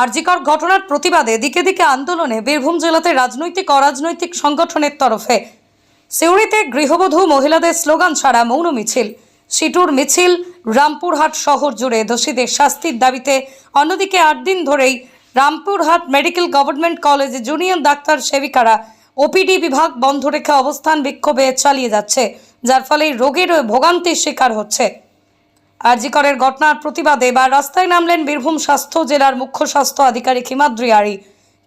আরজিকর ঘটনার প্রতিবাদে দিকে দিকে আন্দোলনে বীরভূম জেলাতে রাজনৈতিক অরাজনৈতিক সংগঠনের তরফে। সিউড়িতে গৃহবধূ মহিলাদের স্লোগান ছাড়া মৌন মিছিল। সিটুর মিছিল রামপুরহাট শহর জুড়ে দোষীদের শাস্তির দাবিতে অন্যদিকে আট দিন ধরেই রামপুরহাট মেডিকেল গভর্নমেন্ট কলেজে জুনিয়র ডাক্তার সেবিকারা ওপিডি বিভাগ বন্ধ রেখে অবস্থান বিক্ষোভে চালিয়ে যাচ্ছে, যার ফলে রোগীর ভোগান্তির শিকার হচ্ছে। আরজিকরের ঘটনার প্রতিবাদে এবার রাস্তায় নামলেন বীরভূম স্বাস্থ্য জেলার মুখ্য স্বাস্থ্য আধিকারিক হিমাদ্রি আরি।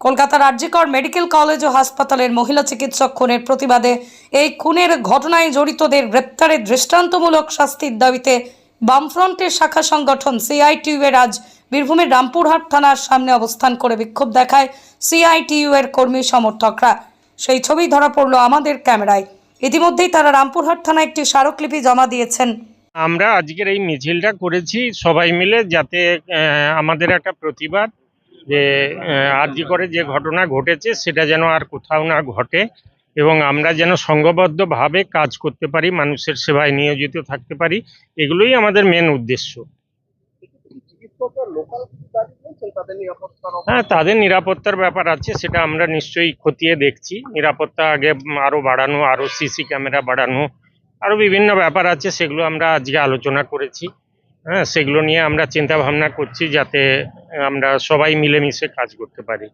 কলকাতার আরজিকর মেডিকেল কলেজ ও হাসপাতালের মহিলা চিকিৎসক খুনের প্রতিবাদে এই খুনের ঘটনায় জড়িতদের গ্রেপ্তারের দৃষ্টান্তমূলক শাস্তির দাবিতে বামফ্রন্টের শাখা সংগঠন সিআইটিইউ এর আজ বীরভূমের রামপুরহাট থানার সামনে অবস্থান করে বিক্ষোভ দেখায় সিআইটিইউ এর কর্মী সমর্থকরা। সেই ছবি ধরা পড়ল আমাদের ক্যামেরায়। ইতিমধ্যেই তারা রামপুরহাট থানায় একটি স্মারকলিপি জমা দিয়েছেন। আমরা আজকের এই মিছিলটা করেছি সবাই মিলে যাতে আমাদের একটা প্রতিবাদ যে আরজি করে যে ঘটনা ঘটেছে সেটা যেন আর কোথাও না ঘটে এবং আমরা যেন সংঘবদ্ধভাবে কাজ করতে পারি মানুষের সেবায় নিয়োজিত থাকতে পারি এগুলোই আমাদের মেন উদ্দেশ্য। হ্যাঁ তাদের নিরাপত্তার ব্যাপার আছে সেটা আমরা নিশ্চয়ই খতিয়ে দেখছি। নিরাপত্তা আগে আরও বাড়ানো আরও সিসি ক্যামেরা বাড়ানো আরও বিভিন্ন ব্যাপার আছে, সেগুলো আমরা আজকে আলোচনা করেছি। হ্যাঁ সেগুলো নিয়ে আমরা চিন্তা ভাবনা করছি যাতে আমরা সবাই মিলেমিশে কাজ করতে পারি।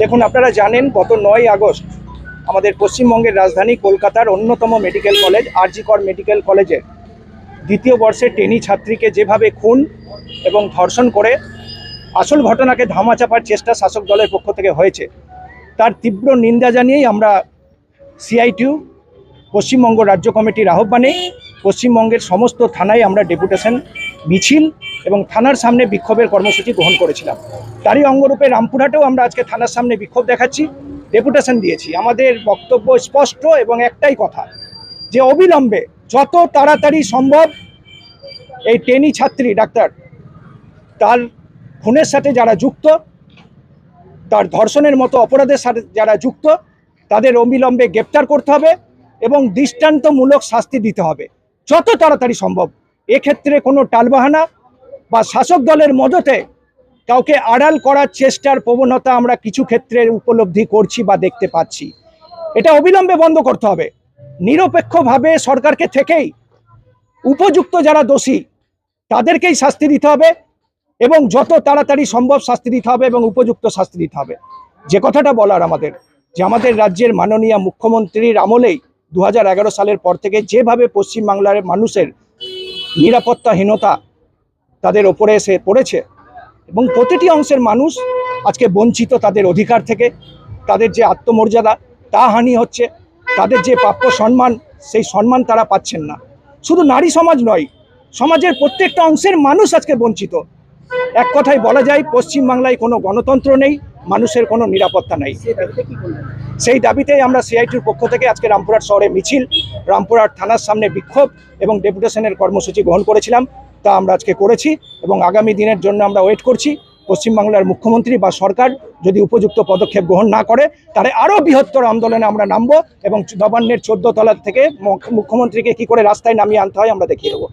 দেখুন, আপনারা জানেন, গত নয় আগস্ট আমাদের পশ্চিমবঙ্গের রাজধানী কলকাতার অন্যতম মেডিকেল কলেজ, আরজিকর মেডিকেল কলেজের দ্বিতীয় বর্ষের টেনি ছাত্রীকে যেভাবে খুন এবং ধর্ষণ করে, আসল ঘটনাকে ধামাচাপার চেষ্টা শাসক দলের পক্ষ থেকে হয়েছে। তার তীব্র নিন্দা জানিয়েই আমরা সিআইটিউ, পশ্চিমবঙ্গ রাজ্য কমিটির আহ্বানে পশ্চিমবঙ্গের সমস্ত থানায় আমরা ডেপুটেশন মিছিল এবং থানার সামনে বিক্ষোভের কর্মসূচি গ্রহণ করেছিলাম। তারই অঙ্গরূপে রামপুরহাটেও আমরা আজকে থানার সামনে বিক্ষোভ দেখাচ্ছি, ডেপুটেশন দিয়েছি। আমাদের বক্তব্য স্পষ্ট এবং একটাই কথা, যে অবিলম্বে যত তাড়াতাড়ি সম্ভব এই টেনি ছাত্রী ডাক্তার, তার খুনের সাথে যারা যুক্ত, তার ধর্ষণের মতো অপরাধের সাথে যারা যুক্ত তাদের অবিলম্বে গ্রেপ্তার করতে হবে এবং দৃষ্টান্তমূলক শাস্তি দিতে হবে। যত তাড়াতাড়ি সম্ভব। এক্ষেত্রে কোনো টালবাহানা বা শাসক দলের মদতে কাউকে আড়াল করার চেষ্টার প্রবণতা আমরা কিছু ক্ষেত্রে উপলব্ধি করছি বা দেখতে পাচ্ছি। এটা অবিলম্বে বন্ধ করতে হবে। নিরপেক্ষভাবে সরকারকে থেকেই উপযুক্ত যারা দোষী, তাদেরকেই শাস্তি দিতে হবে এবং যত তাড়াতাড়ি সম্ভব শাস্তি দিতে হবে এবং উপযুক্ত শাস্তি দিতে হবে। যে কথাটা বলার আমাদের। যে আমাদের রাজ্যের মাননীয় মুখ্যমন্ত্রীর আমলেই দু হাজার এগারো সালের পর থেকে যেভাবে পশ্চিমবাংলার মানুষের নিরাপত্তাহীনতা তাদের ওপরে এসে পড়েছে এবং প্রতিটি অংশের মানুষ আজকে বঞ্চিত তাদের অধিকার থেকে, তাদের যে আত্মমর্যাদা, তা হানি হচ্ছে, তাদের যে প্রাপ্য সম্মান, সেই সম্মান তারা পাচ্ছেন না। শুধু নারী সমাজ নয়, সমাজের প্রত্যেকটা অংশের মানুষ আজকে বঞ্চিত। এক কথায় বলা যায়, পশ্চিমবাংলায় কোনো গণতন্ত্র নেই মানুষের কোনো নিরাপত্তা নাই। সেই দাবিতেই আমরা সিআইটির পক্ষ থেকে আজকে রামপুরহাট শহরে মিছিল রামপুরহাট থানার সামনে বিক্ষোভ এবং ডেপুটেশনের কর্মসূচি গ্রহণ করেছিলাম তা আমরা আজকে করেছি এবং আগামী দিনের জন্য আমরা ওয়েট করছি। পশ্চিমবাংলার মুখ্যমন্ত্রী বা সরকার যদি উপযুক্ত পদক্ষেপ গ্রহণ না করে তাহলে আরও বৃহত্তর আন্দোলনে আমরা নামবো এবং নবান্নের চোদ্দ তলার থেকে মুখ্যমন্ত্রীকে কি করে রাস্তায় নামিয়ে আনতে হয় আমরা দেখিয়ে দেবো।